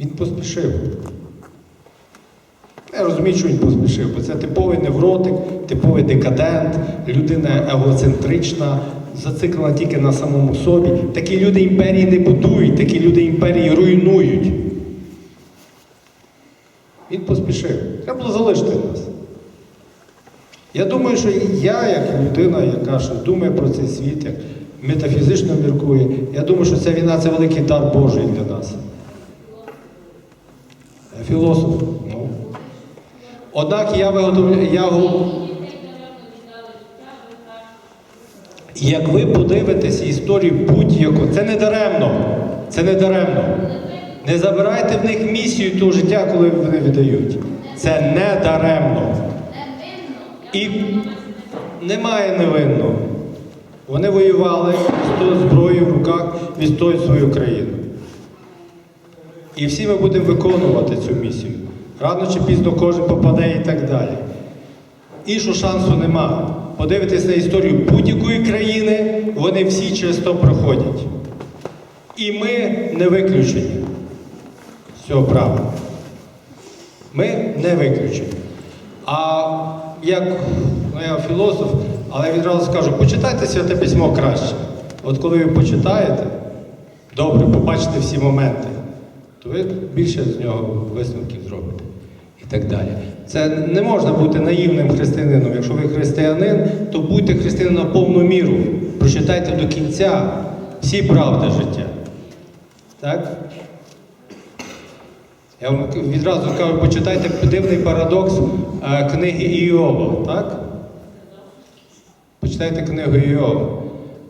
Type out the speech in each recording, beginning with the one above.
Він поспішив. Я розумію, що він поспішив, бо це типовий невротик, типовий декадент, людина егоцентрична, зациклена тільки на самому собі. Такі люди імперії не будують, такі люди імперії руйнують. Він поспішив. Треба було залишити нас. Я думаю, що я, як людина, яка ще думає про цей світ, як метафізично міркує, я думаю, що ця війна це великий дар Божий для нас. Філософ. Ну. Однак я виготовляю. Я... Як ви подивитесь історію будь-яку, це не даремно. Це не даремно. Не забирайте в них місію того життя, коли вони віддають. Це не даремно. І немає невинного. Вони воювали з зброєю в руках, відстоюють свою країну. І всі ми будемо виконувати цю місію. Рано чи пізно кожен попаде і так далі. Іншого шансу нема. Подивитись на історію будь-якої країни, вони всі через то проходять. І ми не виключені з цього права. Ми не виключені. А як ну, я філософ, але відразу скажу, почитайте святе письмо краще. От коли ви почитаєте, добре, побачите всі моменти, ви більше з нього висновків зробите. І так далі. Це не можна бути наївним християнином. Якщо ви християнин, то будьте християнином на повну міру. Прочитайте до кінця всі правди життя. Так? Я вам відразу кажу, почитайте дивний парадокс е, книги Іова, так? Почитайте книгу Іова.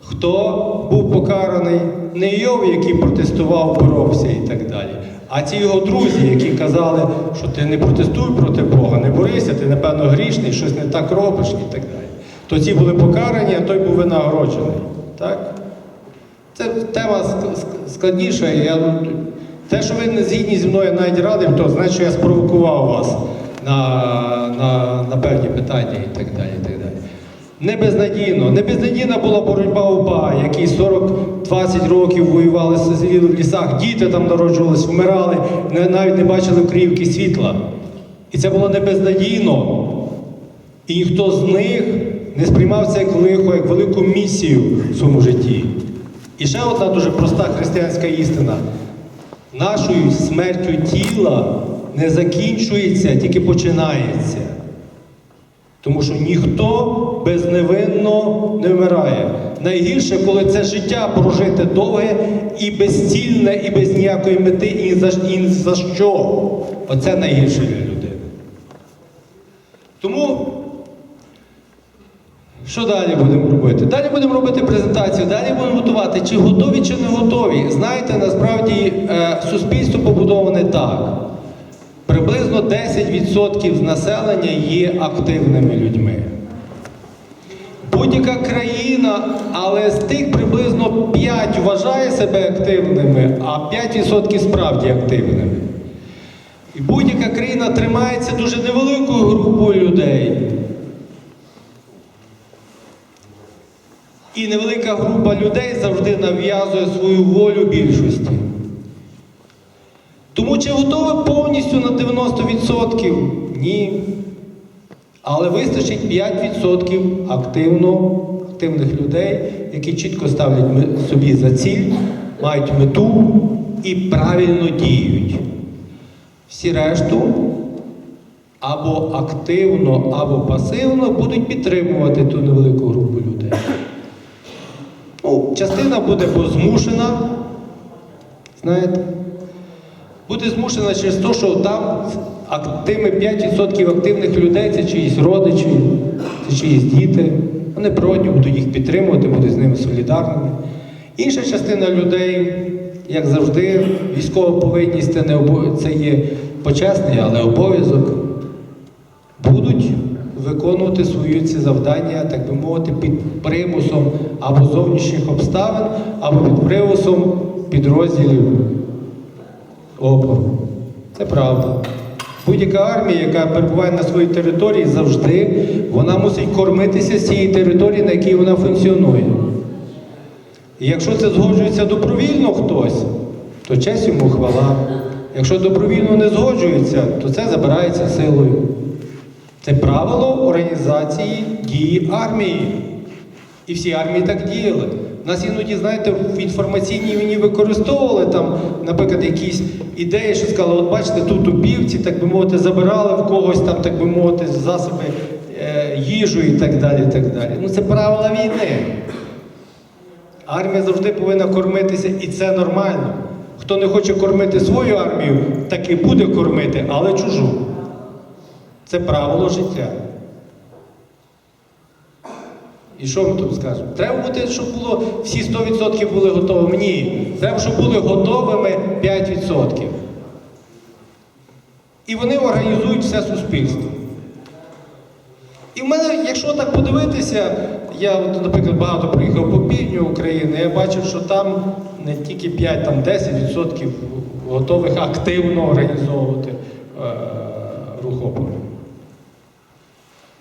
Хто був покараний не Іов, який протестував, боровся і так далі, а ці його друзі, які казали, що ти не протестуй проти Бога, не борися, ти, напевно, грішний, щось не так робиш і так далі. То ці були покарані, а той був винагороджений. Так? Це тема ск- ск- складніша. Я... Те, що ви не згідні зі мною навіть радив, то значить, що я спровокував вас на, на, на певні питання і так далі. І так далі. Не безнадійно. Не безнадійна була боротьба УПА, які 40-20 років воювали в лісах, діти там народжувались, вмирали, навіть не бачили вкрівки світла. І це було не безнадійно. І ніхто з них не сприймав це як лихо, як велику місію в своєму житті. І ще одна дуже проста християнська істина. Нашою смертю тіла не закінчується, тільки починається. Тому що ніхто безневинно не вмирає. Найгірше, коли це життя прожите довге і безцільне, і без ніякої мети, і за, і за що. Оце найгірше для людини. Тому що далі будемо робити? Далі будемо робити презентацію, далі будемо готувати, чи готові, чи не готові. Знаєте, насправді е, суспільство побудоване так. Приблизно 10% з населення є активними людьми. Будь-яка країна, але з тих приблизно 5 вважає себе активними, а 5% справді активними. І будь-яка країна тримається дуже невеликою групою людей. І невелика група людей завжди нав'язує свою волю більшості. Тому чи готові повністю на 90%? Ні. Але вистачить 5% активно, активних людей, які чітко ставлять собі за ціль, мають мету і правильно діють. Всі решту або активно, або пасивно будуть підтримувати ту невелику групу людей. Ну, частина буде бо змушена, знаєте, буде змушена через те, що там активні 5% активних людей це чиїсь родичі, це чиїсь діти. Вони природні будуть їх підтримувати, будуть з ними солідарними. Інша частина людей, як завжди, військова повинність це, не обов... це є почесний, але обов'язок будуть виконувати свої ці завдання, так би мовити, під примусом або зовнішніх обставин, або під примусом підрозділів опору. Це правда. Будь-яка армія, яка перебуває на своїй території, завжди вона мусить кормитися з цієї території, на якій вона функціонує. І якщо це згоджується добровільно хтось, то честь йому хвала. Якщо добровільно не згоджуються, то це забирається силою. Це правило організації дії армії. І всі армії так діяли. Нас іноді, знаєте, в інформаційній війні використовували там, наприклад, якісь ідеї, що сказали, от бачите, тут убівці, так би мовити, забирали в когось там, так би мовити, засоби е, їжу і так далі. і так далі. Ну це правила війни. Армія завжди повинна кормитися, і це нормально. Хто не хоче кормити свою армію, так і буде кормити, але чужу. Це правило життя. І що ми тут скажемо? Треба бути, щоб було всі 100% були готовими. Ні. Треба, щоб були готовими 5%. І вони організують все суспільство. І в мене, якщо так подивитися, я, наприклад, багато приїхав по півдню України, я бачив, що там не тільки 5, там 10% готових активно організовувати е, рух опору.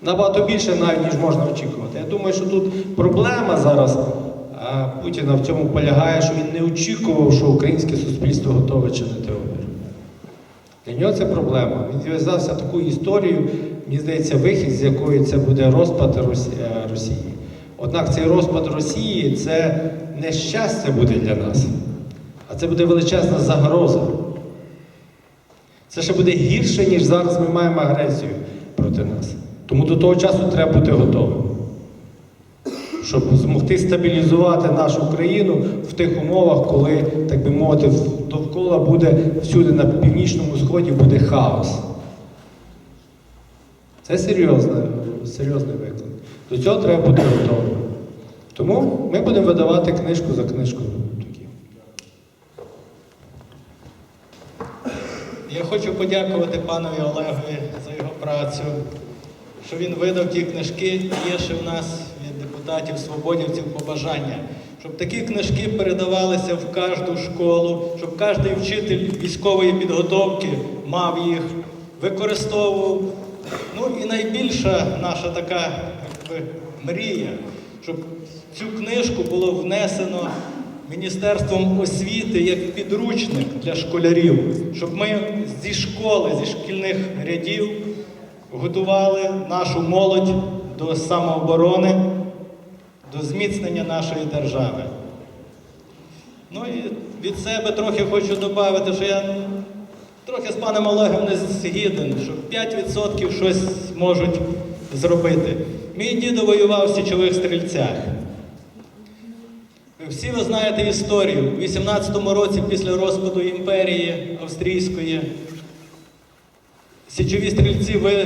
Набагато більше навіть, ніж можна очікувати. Я думаю, що тут проблема зараз Путіна в цьому полягає, що він не очікував, що українське суспільство готове чинити опір. Для нього це проблема. Він зв'язався таку історію, мені здається, вихід, з якої це буде розпад е, Росії. Однак цей розпад Росії це не щастя буде для нас, а це буде величезна загроза. Це ще буде гірше, ніж зараз ми маємо агресію проти нас. Тому до того часу треба бути готовим. Щоб змогти стабілізувати нашу країну в тих умовах, коли, так би мовити, довкола буде всюди на північному сході буде хаос. Це серйозне, серйозний виклик. До цього треба бути готовим. Тому ми будемо видавати книжку за книжкою. Я хочу подякувати панові Олегові за його працю, що він видав ті книжки. Є ще в нас від депутатів свободівців побажання, щоб такі книжки передавалися в кожну школу, щоб кожен вчитель військової підготовки мав їх, використовував. Ну і найбільша наша така якби, мрія, щоб цю книжку було внесено Міністерством освіти як підручник для школярів, щоб ми зі школи, зі шкільних рядів готували нашу молодь до самооборони, до зміцнення нашої держави. Ну і від себе трохи хочу додати, що я трохи з паном Олегом не згіден, що 5% щось можуть зробити. Мій дідо воював в січових стрільцях. Всі ви знаєте історію. У 18-му році після розпаду імперії австрійської січові стрільці ви...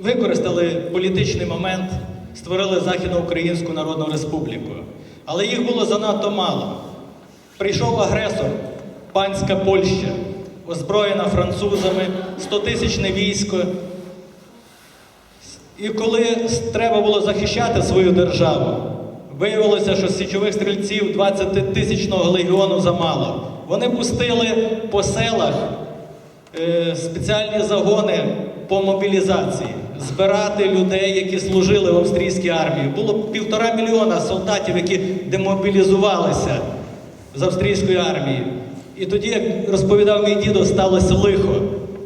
використали політичний момент, створили Західноукраїнську Народну Республіку. Але їх було занадто мало. Прийшов агресор, панська Польща, озброєна французами, 100-тисячне військо. І коли треба було захищати свою державу, виявилося, що січових стрільців 20-тисячного легіону замало. Вони пустили по селах спеціальні загони по мобілізації, збирати людей, які служили в австрійській армії. Було півтора мільйона солдатів, які демобілізувалися з австрійської армії. І тоді, як розповідав мій дідо, сталося лихо.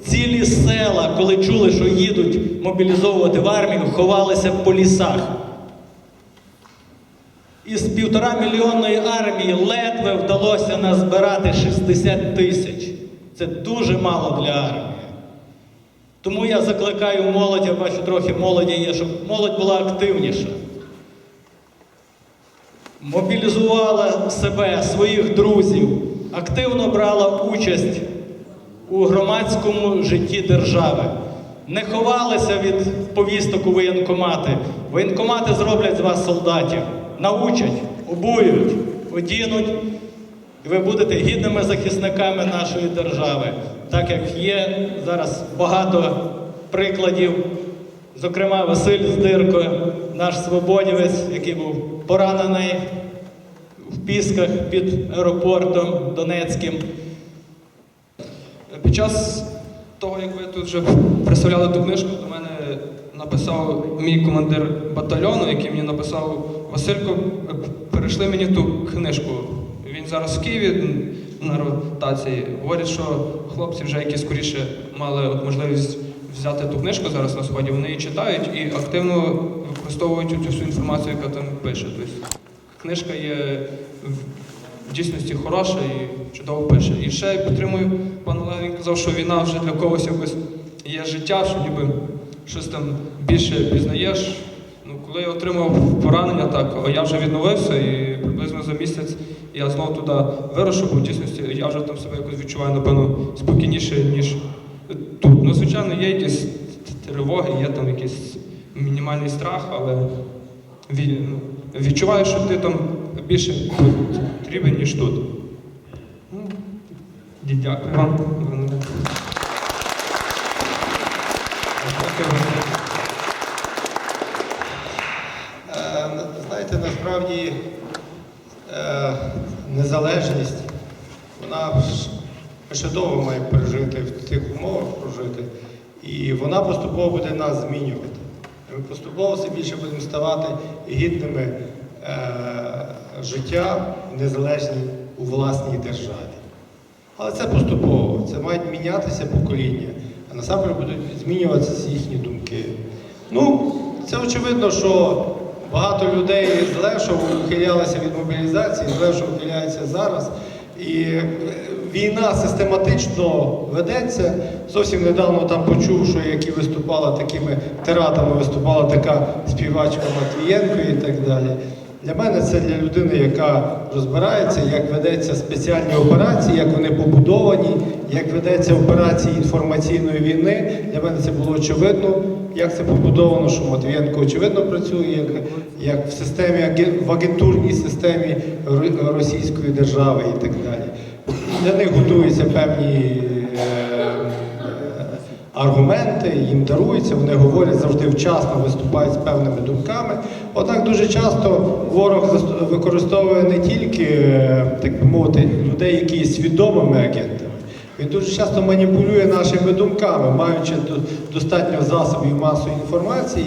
Цілі села, коли чули, що їдуть мобілізовувати в армію, ховалися по лісах. Із півтора мільйонної армії ледве вдалося назбирати 60 тисяч. Це дуже мало для армії. Тому я закликаю молодь, я бачу, трохи молоді є, щоб молодь була активніша. Мобілізувала себе, своїх друзів, активно брала участь у громадському житті держави. Не ховалися від повісток у воєнкомати. Воєнкомати зроблять з вас солдатів, научать, обують, одінуть, і ви будете гідними захисниками нашої держави. Так як є зараз багато прикладів, зокрема Василь Здирко, наш свободівець, який був поранений в Пісках під аеропортом Донецьким. Під час того, як ви тут вже представляли ту книжку, до мене написав мій командир батальйону, який мені написав Василько, перейшли мені ту книжку. Зараз в Києві, на ротації. Говорять, що хлопці вже які скоріше мали можливість взяти ту книжку зараз на сході, вони її читають і активно використовують цю всю інформацію, яка там пише. Тобто книжка є в дійсності хороша і чудово пише. І ще я підтримую пан Олег, казав, що війна вже для когось якось є життя, що ніби щось там більше пізнаєш. Ну, коли я отримав поранення, так, я вже відновився і приблизно за місяць я знову туди вирушив, бо в дійсності я вже там себе якось відчуваю, напевно, спокійніше, ніж тут. Ну, звичайно, є якісь тривоги, є там якийсь мінімальний страх, але ну, відчуваю, що ти там більше потрібен, ніж тут. Ну, Дякую вам. Дякую вам. Е, Знаєте, насправді е, незалежність, вона ж ще довго має пережити в тих умовах прожити, і вона поступово буде нас змінювати. Ми поступово все більше будемо ставати гідними е, життя в незалежній у власній державі. Але це поступово, це мають мінятися покоління, а насамперед будуть змінюватися їхні думки. Ну, це очевидно, що багато людей з Лешого ухилялися від мобілізації, з Лешого ухиляються зараз. І війна систематично ведеться. Зовсім недавно там почув, що які виступала такими тирадами, виступала така співачка Матвієнко і так далі. Для мене це для людини, яка розбирається, як ведеться спеціальні операції, як вони побудовані, як ведеться операції інформаційної війни. Для мене це було очевидно, як це побудовано, що Матвієнко очевидно працює, як, як в системі в агентурній системі Ро- Російської держави і так далі. Для них готуються певні. е, аргументи, їм даруються, вони говорять завжди вчасно, виступають з певними думками. Однак дуже часто ворог використовує не тільки, е, так мовити, людей, які є свідомими агентами. Він дуже часто маніпулює нашими думками, маючи достатньо засобів масової інформації.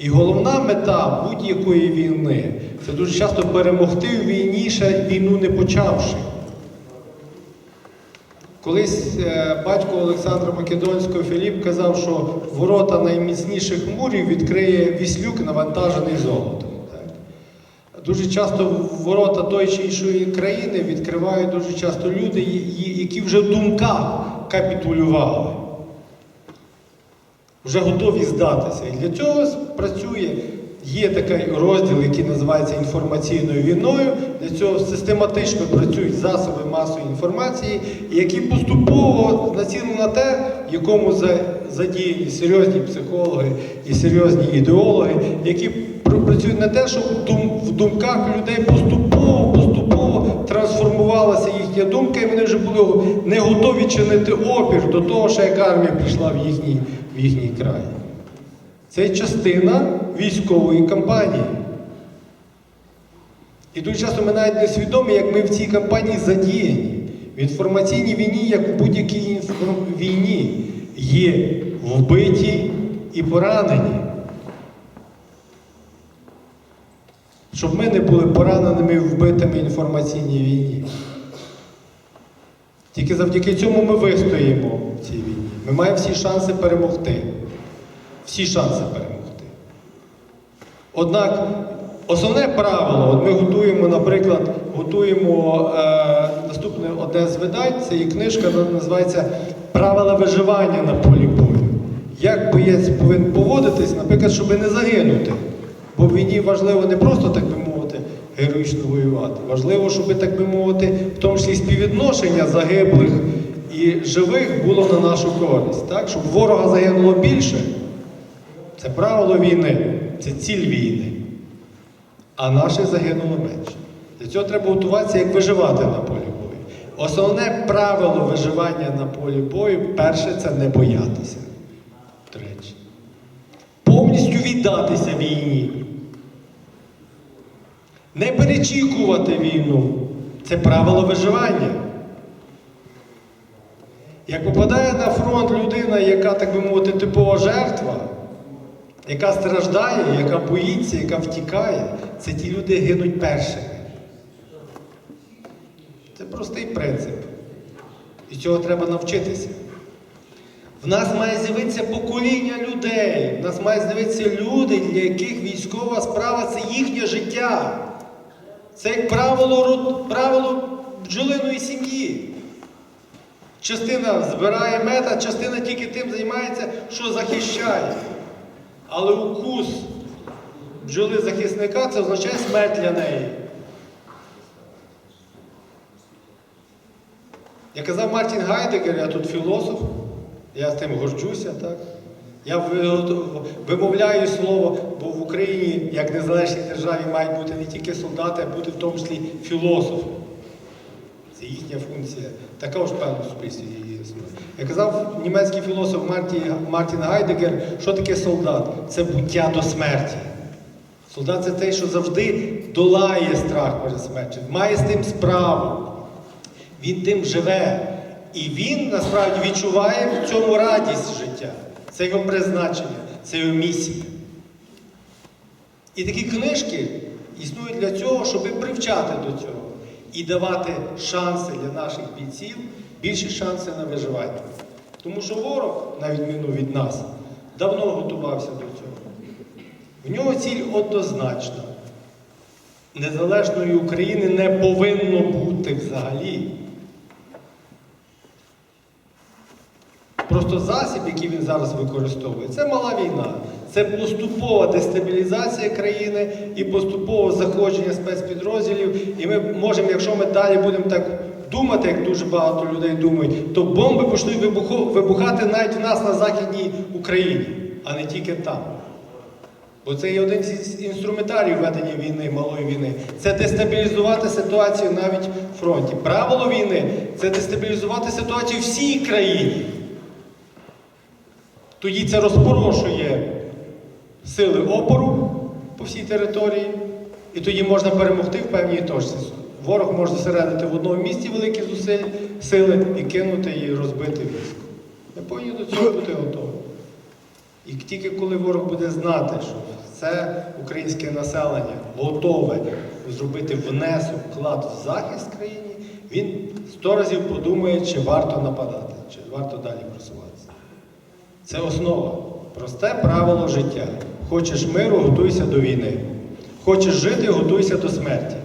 І головна мета будь-якої війни це дуже часто перемогти в війні, ще війну не почавши. Колись е, батько Олександра Македонського Філіп казав, що ворота найміцніших мурів відкриє віслюк, навантажений золотом. Дуже часто ворота тої чи іншої країни відкривають дуже часто люди, які вже в думках капітулювали, вже готові здатися. І для цього працює. Є такий розділ, який називається інформаційною війною. Для цього систематично працюють засоби масової інформації, які поступово націлені на те, якому задіяні серйозні психологи і серйозні ідеологи, які працюють на те, щоб в думках людей поступово, поступово трансформувалася їхня думка, і вони вже були не готові чинити опір до того, що як армія прийшла в їхній, в їхній край. Це частина військової кампанії. І дуже часто ми навіть не свідомі, як ми в цій кампанії задіяні. В інформаційній війні, як у будь-якій війні, є вбиті і поранені. Щоб ми не були пораненими і вбитими в інформаційній війні. Тільки завдяки цьому ми вистоїмо в цій війні. Ми маємо всі шанси перемогти всі шанси перемогти. Однак основне правило, от ми готуємо, наприклад, готуємо е, наступне одне з видань, це є книжка, називається Правила виживання на полі бою. Як боєць повинен поводитись, наприклад, щоб не загинути. Бо в війні важливо не просто, так би мовити, героїчно воювати. Важливо, щоб, так би мовити, в тому числі співвідношення загиблих і живих було на нашу користь. Так? Щоб ворога загинуло більше. Це правило війни, це ціль війни. А наших загинуло менше. Для цього треба готуватися, як виживати на полі бою. Основне правило виживання на полі бою перше це не боятися. До речі. Повністю віддатися війні. Не перечікувати війну. Це правило виживання. Як попадає на фронт людина, яка, так би мовити, типова жертва, яка страждає, яка боїться, яка втікає, це ті люди гинуть першими. Це простий принцип. І цього треба навчитися. В нас має з'явитися покоління людей. В нас має з'явитися люди, для яких військова справа це їхнє життя. Це як правило, правило бджолиної сім'ї. Частина збирає мед, а частина тільки тим займається, що захищає. Але укус бджоли захисника це означає смерть для неї. Як казав Мартін Гайдегер, я тут філософ, я з тим горджуся, так? Я вимовляю слово, бо в Україні, як незалежній державі, мають бути не тільки солдати, а бути в тому числі філософи. Це їхня функція. Така ж певно в суспільстві. Як казав німецький філософ Марті, Мартін Гайдегер, що таке солдат? Це буття до смерті. Солдат це той, що завжди долає страх перед смертю, має з тим справу. Він тим живе. І він насправді відчуває в цьому радість життя. Це його призначення, це його місія. І такі книжки існують для цього, щоб привчати до цього і давати шанси для наших бійців, більші шанси на виживання. Тому що ворог, на відміну від нас, давно готувався до цього. В нього ціль однозначна. Незалежної України не повинно бути взагалі. Просто засіб, який він зараз використовує, це мала війна. Це поступова дестабілізація країни і поступове заходження спецпідрозділів. І ми можемо, якщо ми далі будемо так думати, як дуже багато людей думають, то бомби почнуть вибухати навіть в нас на Західній Україні, а не тільки там. Бо це є один з інструментарів ведення війни, малої війни. Це дестабілізувати ситуацію навіть в фронті. Правило війни це дестабілізувати ситуацію всій країні. Тоді це розпорошує сили опору по всій території, і тоді можна перемогти в певній точці. Ворог може зосередити в одному місці великі зусиль, сили і кинути і розбити військо. Ми повинні до цього бути готові. І тільки коли ворог буде знати, що це українське населення готове зробити внесок, вклад в захист країні, він сто разів подумає, чи варто нападати, чи варто далі просуватися. Це основа. Просте правило життя. Хочеш миру, готуйся до війни. Хочеш жити, готуйся до смерті.